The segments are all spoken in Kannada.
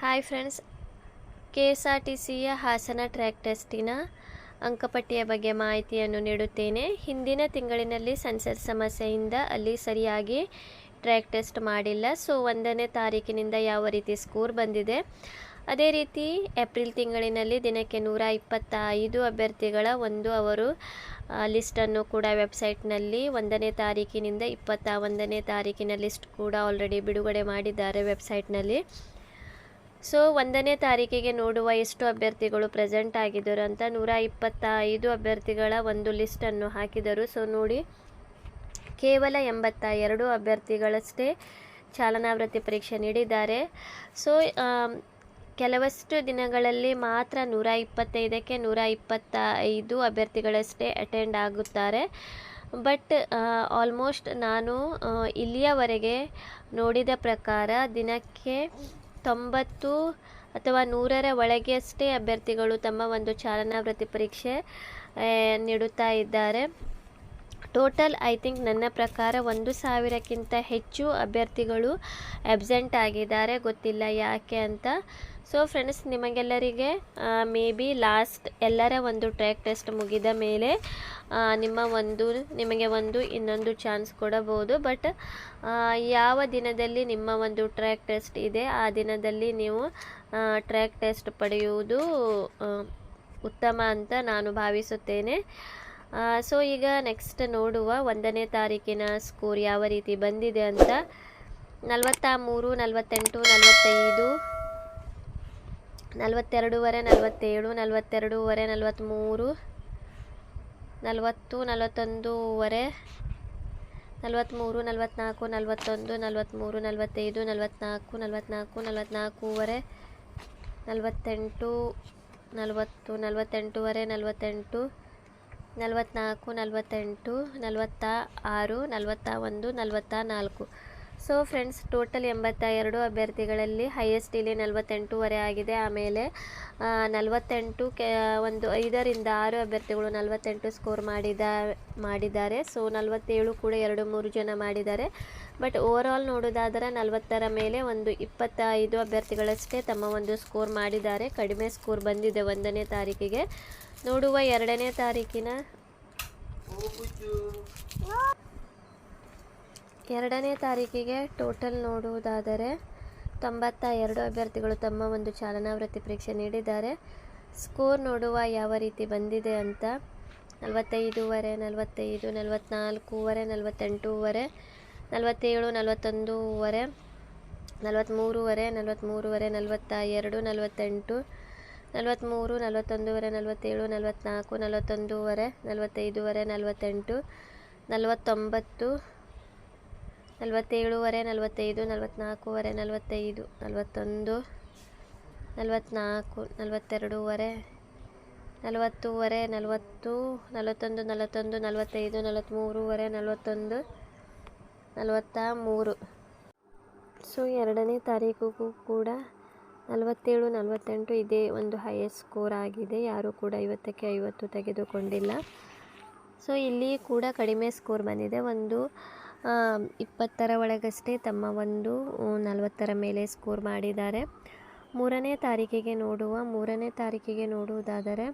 Hi friends K S R T ಸಿಯ ಹಾಸನ ಟ್ರ್ಯಾಕ್ ಟೆಸ್ಟಿನ ಅಂಕಪಟ್ಟಿಯ ಬಗ್ಗೆ ಮಾಹಿತಿಯನ್ನು ನೀಡುತ್ತೇನೆ. ಹಿಂದಿನ ತಿಂಗಳಿನಲ್ಲಿ ಸೆನ್ಸರ್ ಸಮಸ್ಯೆಯಿಂದ ಅಲ್ಲಿ ಸರಿಯಾಗಿ ಟ್ರ್ಯಾಕ್ ಟೆಸ್ಟ್ ಮಾಡಿಲ್ಲ. ಸೊ ಒಂದನೇ ತಾರೀಕಿನಿಂದ ಯಾವ ರೀತಿ ಸ್ಕೋರ್ ಬಂದಿದೆ? ಅದೇ ರೀತಿ ಏಪ್ರಿಲ್ ತಿಂಗಳಿನಲ್ಲಿ ದಿನಕ್ಕೆ ನೂರ ಇಪ್ಪತ್ತೈದು ಅಭ್ಯರ್ಥಿಗಳ ಒಂದು ಅವರು ಲಿಸ್ಟನ್ನು ಕೂಡ ವೆಬ್ಸೈಟ್ನಲ್ಲಿ ಒಂದನೇ ತಾರೀಕಿನಿಂದ ಇಪ್ಪತ್ತ ಒಂದನೇ ತಾರೀಕಿನ ಲಿಸ್ಟ್ ಕೂಡ ಆಲ್ರೆಡಿ ಬಿಡುಗಡೆ ಮಾಡಿದ್ದಾರೆ ವೆಬ್ಸೈಟ್ನಲ್ಲಿ ಸೊ ಒಂದನೇ ತಾರೀಕಿಗೆ ನೋಡುವ ಎಷ್ಟು ಅಭ್ಯರ್ಥಿಗಳು ಪ್ರೆಸೆಂಟ್ ಆಗಿದ್ದರು ಅಂತ ನೂರ ಇಪ್ಪತ್ತೈದು ಅಭ್ಯರ್ಥಿಗಳ ಒಂದು ಲಿಸ್ಟನ್ನು ಹಾಕಿದರು. ಸೊ ನೋಡಿ, ಕೇವಲ ಎಂಬತ್ತ ಎರಡು ಅಭ್ಯರ್ಥಿಗಳಷ್ಟೇ ಚಾಲನಾವೃತ್ತಿ ಪರೀಕ್ಷೆ ನೀಡಿದ್ದಾರೆ. ಸೊ ಕೆಲವಷ್ಟು ದಿನಗಳಲ್ಲಿ ಮಾತ್ರ ನೂರ ಇಪ್ಪತ್ತೈದಕ್ಕೆ ನೂರ ಇಪ್ಪತ್ತ ಐದು ಅಭ್ಯರ್ಥಿಗಳಷ್ಟೇ ಅಟೆಂಡ್ ಆಗುತ್ತಾರೆ. ಬಟ್ ಆಲ್ಮೋಸ್ಟ್ ನಾನು ಇಲ್ಲಿಯವರೆಗೆ ನೋಡಿದ ಪ್ರಕಾರ ದಿನಕ್ಕೆ ತೊಂಬತ್ತು ಅಥವಾ ನೂರರ ಒಳಗೆ ಅಷ್ಟೇ ಅಭ್ಯರ್ಥಿಗಳು ತಮ್ಮ ಒಂದು ಚಾಲನಾವೃತ್ತಿ ಪರೀಕ್ಷೆ ನೀಡುತ್ತಾ ಇದ್ದಾರೆ. ಟೋಟಲ್ ಐ ಥಿಂಕ್ ನನ್ನ ಪ್ರಕಾರ ಒಂದು ಸಾವಿರಕ್ಕಿಂತ ಹೆಚ್ಚು ಅಭ್ಯರ್ಥಿಗಳು ಅಬ್ಸೆಂಟ್ ಆಗಿದ್ದಾರೆ. ಗೊತ್ತಿಲ್ಲ ಯಾಕೆ ಅಂತ. ಸೊ ಫ್ರೆಂಡ್ಸ್ ನಿಮಗೆಲ್ಲರಿಗೆ ಮೇ ಬಿ ಲಾಸ್ಟ್ ಎಲ್ಲರ ಒಂದು ಟ್ರ್ಯಾಕ್ ಟೆಸ್ಟ್ ಮುಗಿದ ಮೇಲೆ ನಿಮ್ಮ ಒಂದು, ನಿಮಗೆ ಒಂದು, ಇನ್ನೊಂದು ಚಾನ್ಸ್ ಕೊಡಬಹುದು. ಬಟ್ ಯಾವ ದಿನದಲ್ಲಿ ನಿಮ್ಮ ಒಂದು ಟ್ರ್ಯಾಕ್ ಟೆಸ್ಟ್ ಇದೆ, ಆ ದಿನದಲ್ಲಿ ನೀವು ಟ್ರ್ಯಾಕ್ ಟೆಸ್ಟ್ ಪಡೆಯುವುದು ಉತ್ತಮ ಅಂತ ನಾನು ಭಾವಿಸುತ್ತೇನೆ. ಸೊ ಈಗ ನೆಕ್ಸ್ಟ್ ನೋಡುವ ಒಂದನೇ ತಾರೀಕಿನ ಸ್ಕೋರ್ ಯಾವ ರೀತಿ ಬಂದಿದೆ ಅಂತ. ನಲವತ್ತ ಮೂರು ನಲವತ್ತೆಂಟು, ನಲವತ್ತೈದು, ನಲವತ್ತೆರಡೂವರೆ, ನಲವತ್ತೇಳು, ನಲವತ್ತೆರಡೂವರೆ, ನಲವತ್ತ್ಮೂರು, ನಲವತ್ತು, ನಲವತ್ತೊಂದೂವರೆ, ನಲವತ್ತ್ಮೂರು, ನಲವತ್ತ್ನಾಲ್ಕು, ನಲವತ್ತೊಂದು, ನಲವತ್ತ್ಮೂರು, ನಲವತ್ತೈದು, ನಲವತ್ತ್ನಾಲ್ಕು ನಲವತ್ತ್ನಾಲ್ಕು, ನಲವತ್ತ್ನಾಲ್ಕೂವರೆ, ನಲವತ್ತೆಂಟು, ನಲವತ್ತು, ನಲವತ್ತೆಂಟೂವರೆ, ನಲವತ್ತೆಂಟು ನಲವತ್ತ್ನಾಲ್ಕು ನಲವತ್ತೆಂಟು ನಲವತ್ತ ಆರು ನಲವತ್ತ ಒಂದು ನಲವತ್ತ ನಾಲ್ಕು ಸೊ ಫ್ರೆಂಡ್ಸ್ ಟೋಟಲ್ ಎಂಬತ್ತ ಎರಡು ಅಭ್ಯರ್ಥಿಗಳಲ್ಲಿ ಹೈಯೆಸ್ಟ್ ಇಲ್ಲಿ ನಲವತ್ತೆಂಟೂವರೆ ಆಗಿದೆ. ಆಮೇಲೆ ನಲವತ್ತೆಂಟು ಕೆ, ಒಂದು ಐದರಿಂದ ಆರು ಅಭ್ಯರ್ಥಿಗಳು ನಲವತ್ತೆಂಟು ಸ್ಕೋರ್ ಮಾಡಿದ, ಮಾಡಿದ್ದಾರೆ. ಸೊ ನಲವತ್ತೇಳು ಕೂಡ ಎರಡು ಮೂರು ಜನ ಮಾಡಿದ್ದಾರೆ. ಬಟ್ ಓವರಾಲ್ ನೋಡೋದಾದರೆ ನಲವತ್ತರ ಮೇಲೆ ಒಂದು ಇಪ್ಪತ್ತೈದು ಅಭ್ಯರ್ಥಿಗಳಷ್ಟೇ ತಮ್ಮ ಒಂದು ಸ್ಕೋರ್ ಮಾಡಿದ್ದಾರೆ. ಕಡಿಮೆ ಸ್ಕೋರ್ ಬಂದಿದೆ ಒಂದನೇ ತಾರೀಕಿಗೆ. ನೋಡುವ ಎರಡನೇ ತಾರೀಕಿನ ಎರಡನೇ ತಾರೀಕಿಗೆ ಟೋಟಲ್ ನೋಡುವುದಾದರೆ ತೊಂಬತ್ತ ಎರಡು ಅಭ್ಯರ್ಥಿಗಳು ತಮ್ಮ ಒಂದು ಚಾಲನಾವೃತ್ತಿ ಪರೀಕ್ಷೆ ನೀಡಿದ್ದಾರೆ. ಸ್ಕೋರ್ ನೋಡುವ ಯಾವ ರೀತಿ ಬಂದಿದೆ ಅಂತ ನಲವತ್ತೈದೂವರೆ, ನಲವತ್ತೈದು ನಲವತ್ತ್ನಾಲ್ಕೂವರೆ ನಲವತ್ತೆಂಟೂವರೆ, ನಲವತ್ತೇಳು, ನಲವತ್ತೊಂದೂವರೆ ನಲವತ್ತ್ಮೂರುವರೆ ನಲವತ್ತ್ಮೂರುವರೆ ನಲವತ್ತ ಎರಡು ನಲವತ್ತೆಂಟು ನಲವತ್ತ್ಮೂರು ನಲವತ್ತೊಂದೂವರೆ, ನಲವತ್ತೇಳು ನಲವತ್ತ್ನಾಲ್ಕು ನಲವತ್ತೊಂದೂವರೆ, ನಲವತ್ತೈದೂವರೆ, ನಲವತ್ತೆಂಟು, ನಲವತ್ತೊಂಬತ್ತು ನಲವತ್ತೇಳುವರೆ ನಲವತ್ತೈದು ನಲವತ್ತ್ನಾಲ್ಕೂವರೆ ನಲವತ್ತೈದು, ನಲವತ್ತೊಂದು ನಲವತ್ತ್ನಾಲ್ಕು ನಲವತ್ತೆರಡೂವರೆ ನಲವತ್ತೂವರೆ ನಲವತ್ತು ನಲವತ್ತೊಂದು ನಲವತ್ತೊಂದು, ನಲವತ್ತೈದು ನಲವತ್ತ್ಮೂರುವರೆ ನಲವತ್ತೊಂದು, ನಲವತ್ತ ಮೂರು. ಸೊ, ಎರಡನೇ ತಾರೀಕಿಗೂ ಕೂಡ ನಲವತ್ತೇಳು, ನಲವತ್ತೆಂಟು ಇದೇ ಒಂದು ಹೈಯೆಸ್ಟ್ ಸ್ಕೋರ್ ಆಗಿದೆ. ಯಾರೂ ಕೂಡ ಐವತ್ತಕ್ಕೆ ಐವತ್ತು ತೆಗೆದುಕೊಂಡಿಲ್ಲ. ಸೊ, ಇಲ್ಲಿ ಕೂಡ ಕಡಿಮೆ ಸ್ಕೋರ್ ಬಂದಿದೆ. ಒಂದು ಇಪ್ಪತ್ತರ ಒಳಗಷ್ಟೇ ತಮ್ಮ ಒಂದು ನಲವತ್ತರ ಮೇಲೆ ಸ್ಕೋರ್ ಮಾಡಿದ್ದಾರೆ. ಮೂರನೇ ತಾರೀಕಿಗೆ ನೋಡುವ, ಮೂರನೇ ತಾರೀಕಿಗೆ ನೋಡುವುದಾದರೆ,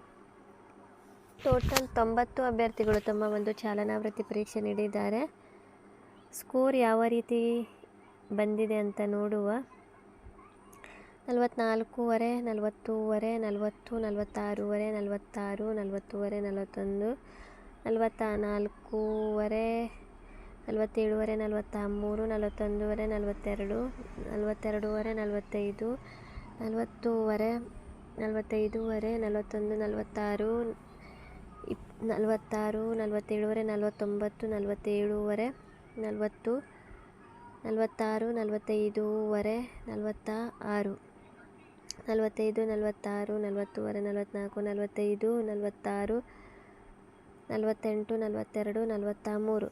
ಟೋಟಲ್ ತೊಂಬತ್ತು ಅಭ್ಯರ್ಥಿಗಳು ತಮ್ಮ ಒಂದು ಚಾಲನಾವೃತ್ತಿ ಪರೀಕ್ಷೆ ನೀಡಿದ್ದಾರೆ. ಸ್ಕೋರ್ ಯಾವ ರೀತಿ ಬಂದಿದೆ ಅಂತ ನೋಡುವ. ನಲವತ್ತ್ನಾಲ್ಕೂವರೆ ನಲವತ್ತೂವರೆ, ನಲವತ್ತು, ನಲವತ್ತಾರೂವರೆ, ನಲವತ್ತಾರು, ನಲವತ್ತೂವರೆ, ನಲವತ್ತೊಂದು ನಲವತ್ತ ನಾಲ್ಕೂವರೆ ನಲವತ್ತೇಳುವರೆ ನಲವತ್ತ ಮೂರು ನಲವತ್ತೊಂದುವರೆ, ನಲವತ್ತೆರಡು, ನಲವತ್ತೆರಡುವರೆ, ನಲವತ್ತೈದು, ನಲವತ್ತೂವರೆ, ನಲವತ್ತೈದುವರೆ, ನಲವತ್ತೊಂದು, ನಲವತ್ತಾರು, ಇಪ್, ನಲವತ್ತಾರು, ನಲವತ್ತೇಳುವರೆ, ನಲವತ್ತೊಂಬತ್ತು, ನಲವತ್ತೇಳುವರೆ, ನಲವತ್ತು, ನಲವತ್ತಾರು, ನಲವತ್ತೈದುವರೆ ನಲವತ್ತ ಆರು ನಲವತ್ತೈದು, ನಲವತ್ತಾರು, ನಲವತ್ತೂವರೆ ನಲವತ್ತ್ನಾಲ್ಕು ನಲವತ್ತೈದು, ನಲವತ್ತಾರು, ನಲವತ್ತೆಂಟು, ನಲವತ್ತೆರಡು ನಲವತ್ತ ಮೂರು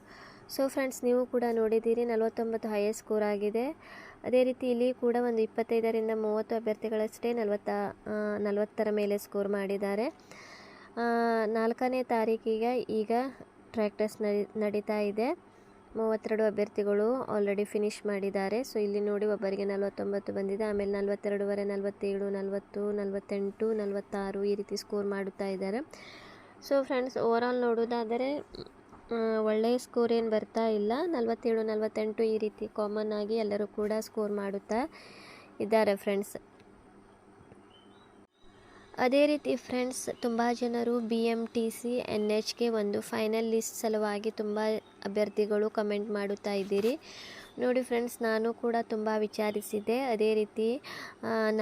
ಸೊ ಫ್ರೆಂಡ್ಸ್ ನೀವು ಕೂಡ ನೋಡಿದ್ದೀರಿ ನಲವತ್ತೊಂಬತ್ತು ಹೈಯೆಸ್ಟ್ ಸ್ಕೋರ್ ಆಗಿದೆ. ಅದೇ ರೀತಿ ಇಲ್ಲಿ ಕೂಡ ಒಂದು ಇಪ್ಪತ್ತೈದರಿಂದ ಮೂವತ್ತು ಅಭ್ಯರ್ಥಿಗಳಷ್ಟೇ ನಲವತ್ತ ನಲವತ್ತರ ಮೇಲೆ ಸ್ಕೋರ್ ಮಾಡಿದ್ದಾರೆ. ನಾಲ್ಕನೇ ತಾರೀಕಿಗೆ ಈಗ ಟ್ರ್ಯಾಕ್ಟರ್ಸ್ ನಡಿ, ನಡೀತಾ ಇದೆ. ಮೂವತ್ತೆರಡು ಅಭ್ಯರ್ಥಿಗಳು ಆಲ್ರೆಡಿ ಫಿನಿಷ್ ಮಾಡಿದ್ದಾರೆ. ಸೊ ಇಲ್ಲಿ ನೋಡಿ ಒಬ್ಬರಿಗೆ ನಲವತ್ತೊಂಬತ್ತು ಬಂದಿದೆ, ಆಮೇಲೆ ನಲವತ್ತೆರಡುವರೆ, ನಲವತ್ತೇಳು, ನಲವತ್ತು, ನಲವತ್ತೆಂಟು, ನಲವತ್ತಾರು ಈ ರೀತಿ ಸ್ಕೋರ್ ಮಾಡುತ್ತಾ ಇದ್ದಾರೆ. ಸೊ ಫ್ರೆಂಡ್ಸ್ ಓವರಾಲ್ ನೋಡೋದಾದರೆ ಒಳ್ಳೆಯ ಸ್ಕೋರ್ ಏನು ಬರ್ತಾ ಇಲ್ಲ. ನಲವತ್ತೇಳು ನಲವತ್ತೆಂಟು ಈ ರೀತಿ ಕಾಮನ್ ಆಗಿ ಎಲ್ಲರೂ ಕೂಡ ಸ್ಕೋರ್ ಮಾಡುತ್ತಾ ಇದ್ದಾರೆ ಫ್ರೆಂಡ್ಸ್ ಅದೇ ರೀತಿ ಫ್ರೆಂಡ್ಸ್, ತುಂಬ ಜನರು B M T C N H K ಒಂದು ಫೈನಲ್ ಲಿಸ್ಟ್ ಸಲುವಾಗಿ ತುಂಬ ಅಭ್ಯರ್ಥಿಗಳು ಕಮೆಂಟ್ ಮಾಡುತ್ತಾ ಇದ್ದೀರಿ. ನೋಡಿ ಫ್ರೆಂಡ್ಸ್, ನಾನು ಕೂಡ ತುಂಬ ವಿಚಾರಿಸಿದ್ದೆ. ಅದೇ ರೀತಿ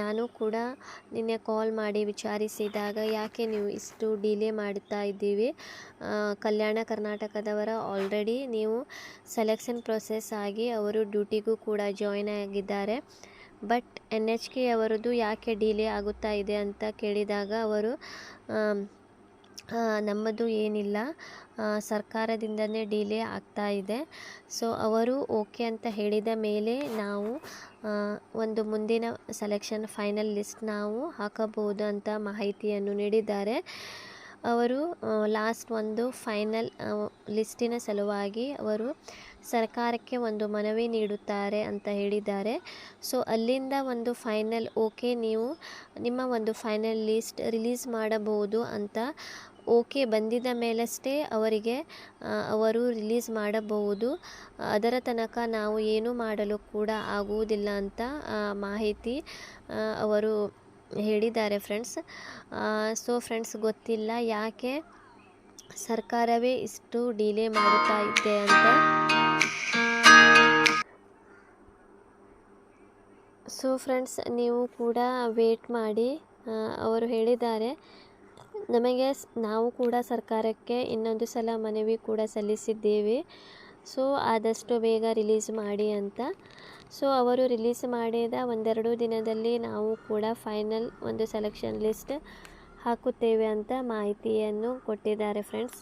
ನಾನು ಕೂಡ ನಿನ್ನೆ ಕಾಲ್ ಮಾಡಿ ವಿಚಾರಿಸಿದಾಗ ಯಾಕೆ ನೀವು ಇಷ್ಟು ಡಿಲೇ ಮಾಡುತ್ತಾ ಇದ್ದೀವಿ ಕಲ್ಯಾಣ ಕರ್ನಾಟಕದವರ ಆಲ್ರೆಡಿ ನೀವು ಸೆಲೆಕ್ಷನ್ ಪ್ರೊಸೆಸ್ ಆಗಿ ಅವರು ಡ್ಯೂಟಿಗೂ ಕೂಡ ಜಾಯ್ನ್ ಆಗಿದ್ದಾರೆ. ಬಟ್ ಎನ್ ಎಚ್ ಕೆ ಅವರದ್ದು ಯಾಕೆ ಡಿಲೇ ಆಗುತ್ತಾ ಇದೆ ಅಂತ ಕೇಳಿದಾಗ ಅವರು ನಮ್ಮದು ಏನಿಲ್ಲ. ಸರ್ಕಾರದಿಂದನೇ ಡಿಲೇ ಆಗ್ತಾ ಇದೆ. ಸೊ ಅವರು ಓಕೆ ಅಂತ ಹೇಳಿದ ಮೇಲೆ ನಾವು ಒಂದು ಮುಂದಿನ ಸೆಲೆಕ್ಷನ್ ಫೈನಲ್ ಲಿಸ್ಟ್ ನಾವು ಹಾಕಬಹುದು ಅಂತ ಮಾಹಿತಿಯನ್ನು ನೀಡಿದ್ದಾರೆ. ಅವರು ಲಾಸ್ಟ್ ಒಂದು ಫೈನಲ್ ಲಿಸ್ಟಿನ ಸಲುವಾಗಿ ಅವರು ಸರ್ಕಾರಕ್ಕೆ ಒಂದು ಮನವಿ ನೀಡುತ್ತಾರೆ ಅಂತ ಹೇಳಿದ್ದಾರೆ. ಸೊ, ಅಲ್ಲಿಂದ ಒಂದು ಫೈನಲ್, ಓಕೆ, ನೀವು ನಿಮ್ಮ ಒಂದು ಫೈನಲ್ ಲಿಸ್ಟ್ ರಿಲೀಸ್ ಮಾಡಬಹುದು ಅಂತ ಓಕೆ ಬಂದಿದ ಮೇಲಷ್ಟೇ ಅವರಿಗೆ ಅವರು ರಿಲೀಸ್ ಮಾಡಬಹುದು. ಅದರ ತನಕ ನಾವು ಏನು ಮಾಡಲು ಕೂಡ ಆಗುವುದಿಲ್ಲ ಅಂತ ಮಾಹಿತಿ ಅವರು ಹೇಳಿದ್ದಾರೆ ಫ್ರೆಂಡ್ಸ್ ಸೊ ಫ್ರೆಂಡ್ಸ್ ಗೊತ್ತಿಲ್ಲ ಯಾಕೆ ಸರ್ಕಾರವೇ ಇಷ್ಟು ಡಿಲೇ ಮಾಡುತ್ತಾ ಇದೆ ಅಂತ. ಸೊ ಫ್ರೆಂಡ್ಸ್ ನೀವು ಕೂಡ ವೇಟ್ ಮಾಡಿ ಅವರು ಹೇಳಿದ್ದಾರೆ. ನಮಗೆ ನಾವು ಕೂಡ ಸರ್ಕಾರಕ್ಕೆ ಇನ್ನೊಂದು ಸಲ ಮನವಿ ಕೂಡ ಸಲ್ಲಿಸಿದ್ದೇವೆ. ಸೊ ಆದಷ್ಟು ಬೇಗ ರಿಲೀಸ್ ಮಾಡಿ ಅಂತ. ಸೊ ಅವರು ರಿಲೀಸ್ ಮಾಡಿದ ಒಂದೆರಡು ದಿನದಲ್ಲಿ ನಾವು ಕೂಡ ಫೈನಲ್ ಒಂದು ಸೆಲೆಕ್ಷನ್ ಲಿಸ್ಟ್ ಹಾಕುತ್ತೇವೆ ಅಂತ ಮಾಹಿತಿಯನ್ನು ಕೊಟ್ಟಿದ್ದಾರೆ ಫ್ರೆಂಡ್ಸ್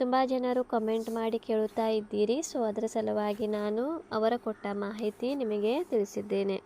ತುಂಬ ಜನರು ಕಮೆಂಟ್ ಮಾಡಿ ಕೇಳುತ್ತಾ ಇದ್ದೀರಿ. ಸೊ ಅದರ ಸಲುವಾಗಿ ನಾನು ಅವರ ಕೊಟ್ಟ ಮಾಹಿತಿ ನಿಮಗೆ ತಿಳಿಸಿದ್ದೇನೆ.